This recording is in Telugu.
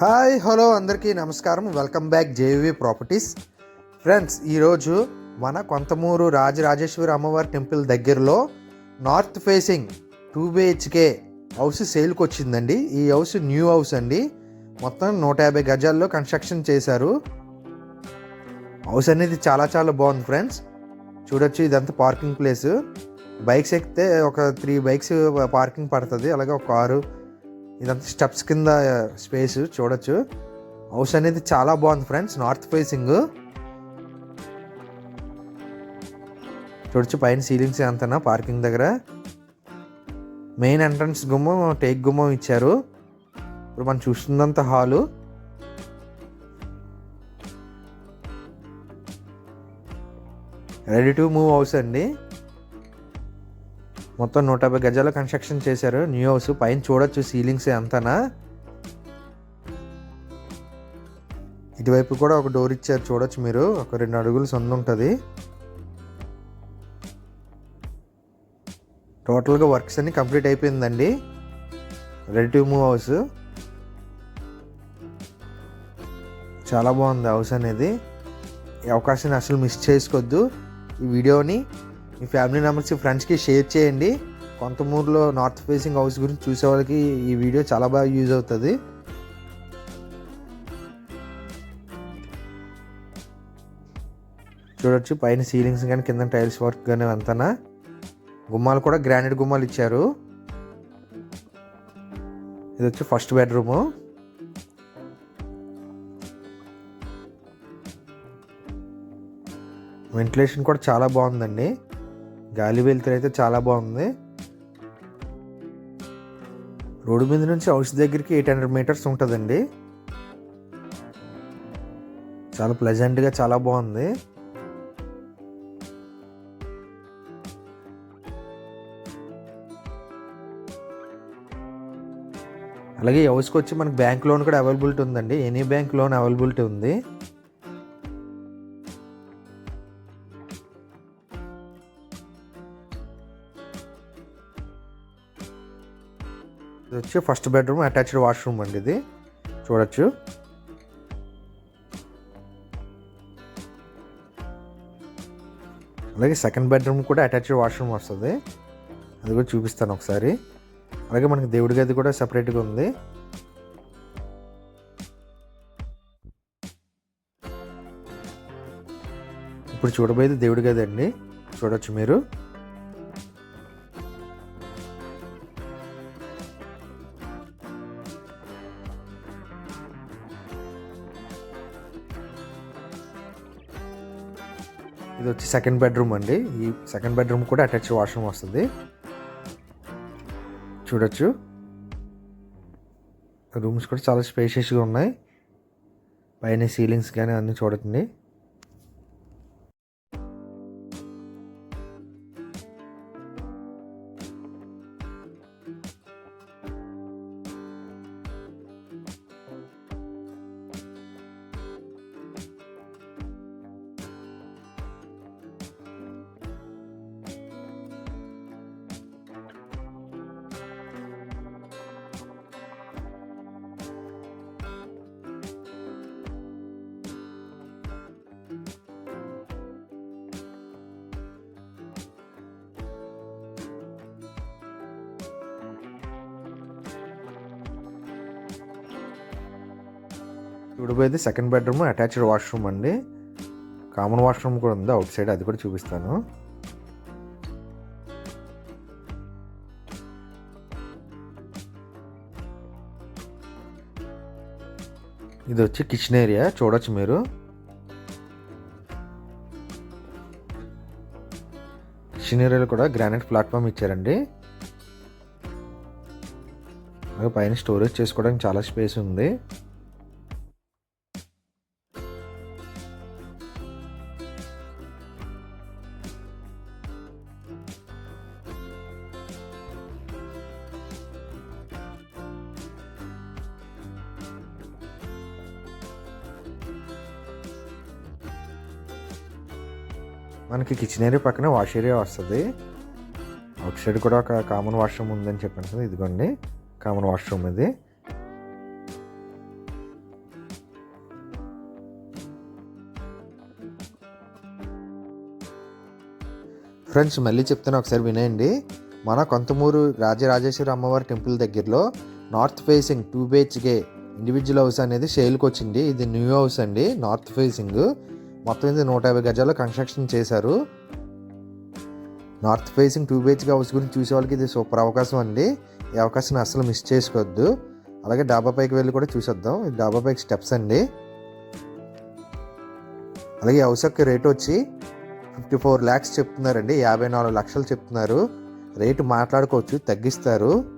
హాయ్ హలో అందరికీ నమస్కారం. Welcome back JV properties. Friends ఈరోజు మన కొంతమూరు రాజరాజేశ్వరి అమ్మవారి టెంపుల్ దగ్గరలో north facing two BHK house సేల్కి వచ్చిందండి. ఈ హౌస్ న్యూ హౌస్ అండి. మొత్తం నూట యాభై గజాల్లో కన్స్ట్రక్షన్ చేశారు. హౌస్ అనేది చాలా చాలా బాగుంది ఫ్రెండ్స్. చూడొచ్చు ఇదంతా పార్కింగ్ ప్లేస్. బైక్స్ ఎక్కితే ఒక త్రీ బైక్స్ పార్కింగ్ పడుతుంది. అలాగే ఒక కారు ఇదంతా స్టెప్స్ కింద స్పేస్ చూడొచ్చు. హౌస్ అనేది చాలా బాగుంది ఫ్రెండ్స్ నార్త్ ఫేసింగ్. చూడొచ్చు పైన సీలింగ్స్ అంతనా పార్కింగ్ దగ్గర. మెయిన్ ఎంట్రన్స్ గుమ్మం టేక్ గుమ్మం ఇచ్చారు. ఇప్పుడు మనం చూస్తుందంత hall. Ready to move house అండి. మొత్తం నూట యాభై గజాల కన్స్ట్రక్షన్ చేశారు. న్యూ హౌస్ పైన చూడొచ్చు సీలింగ్స్ అంతనా? ఇటువైపు కూడా ఒక డోర్ ఇచ్చారు చూడొచ్చు మీరు. ఒక రెండు అడుగులు సొంత ఉంటుంది. టోటల్గా వర్క్స్ అన్ని కంప్లీట్ అయిపోయిందండి. రెడీ టు మూవ్ హౌస్ చాలా బాగుంది హౌస్ అనేది. ఈ అవకాశాన్ని అసలు మిస్ చేసుకోవద్దు. ఈ వీడియోని మీ ఫ్యామిలీ మెంబర్స్కి ఫ్రెండ్స్కి షేర్ చేయండి. కొంతమూరులో నార్త్ ఫేసింగ్ హౌస్ గురించి చూసే వాళ్ళకి ఈ వీడియో చాలా బాగా యూజ్ అవుతుంది. చూడొచ్చు పైన సీలింగ్స్ కానీ కింద టైల్స్ వర్క్ కానీ అంతనా? గుమ్మాలు కూడా గ్రానైట్ గుమ్మాలు ఇచ్చారు. ఇది వచ్చి ఫస్ట్ బెడ్రూము. వెంటిలేషన్ కూడా చాలా బాగుందండి. గాలి వెలుతురు అయితే చాలా బాగుంది. రోడ్డు మీద నుంచి హౌస్ దగ్గరికి ఎయిట్ హండ్రెడ్ మీటర్స్ ఉంటుందండి. చాలా ప్లెజెంట్గా చాలా బాగుంది. అలాగే హౌస్కి వచ్చి మనకి బ్యాంక్ లోన్ కూడా అవైలబిలిటీ ఉందండి. ఎనీ బ్యాంక్ లోన్ అవైలబిలిటీ ఉంది. ఇది వచ్చి ఫస్ట్ బెడ్రూమ్ అటాచ్డ్ వాష్రూమ్ అండి ఇది. చూడొచ్చు. అలాగే సెకండ్ బెడ్రూమ్ కూడా అటాచ్డ్ వాష్రూమ్ వస్తుంది. అది కూడా చూపిస్తాను ఒకసారి. అలాగే మనకి దేవుడి గది కూడా సపరేట్గా ఉంది. ఇప్పుడు చూడబోయేది దేవుడి గది అండి. చూడొచ్చు మీరు. ఇది వచ్చి సెకండ్ బెడ్రూమ్ అండి. ఈ సెకండ్ బెడ్రూమ్ కూడా అటాచ్ వాష్రూమ్ వస్తుంది. చూడొచ్చు. రూమ్స్ కూడా చాలా స్పేషియస్గా ఉన్నాయి. పైన సీలింగ్స్ కానీ అన్నీ చూడకండి చూడబోయేది సెకండ్ బెడ్రూమ్ అటాచ్డ్ వాష్రూమ్ అండి. కామన్ వాష్రూమ్ కూడా ఉంది అవుట్ సైడ్ అది కూడా చూపిస్తాను. ఇది వచ్చి కిచెన్ ఏరియా చూడొచ్చు మీరు. కిచెన్ ఏరియాలో కూడా గ్రానైట్ ప్లాట్ఫామ్ ఇచ్చారండి. పైన స్టోరేజ్ చేసుకోవడానికి చాలా స్పేస్ ఉంది. మనకి కిచెన్ ఏరియా పక్కన వాష్ ఏరియా వస్తుంది. అవుట్ సైడ్ కూడా ఒక కామన్ వాష్రూమ్ ఉందని చెప్పాను కదా ఇదిగోండి. కామన్ వాష్రూమ్ ఇది. ఫ్రెండ్స్ మళ్ళీ చెప్తాను ఒకసారి వినేయండి మన కొంతమూరు రాజరాజేశ్వరి అమ్మవారి టెంపుల్ దగ్గరలో north facing two BHK individual house అనేది షేల్కి వచ్చింది. ఇది న్యూ హౌస్ అండి నార్త్ ఫేసింగ్ మొత్తం ఇది నూట యాభై గజాల్లో కన్స్ట్రక్షన్ చేశారు north facing two BHK house గురించి చూసే వాళ్ళకి ఇది సూపర్ అవకాశం అండి. ఈ అవకాశాన్ని అసలు మిస్ చేసుకోవద్దు. అలాగే డాబా పైకి వెళ్ళి కూడా చూసేద్దాం. ఇది డాబా పైకి స్టెప్స్ అండి. అలాగే హౌస్ యొక్క రేట్ వచ్చి ఫిఫ్టీ ఫోర్ ల్యాక్స్ చెప్తున్నారండి. యాభై నాలుగు లక్షలు చెప్తున్నారు. రేటు మాట్లాడుకోవచ్చు తగ్గిస్తారు.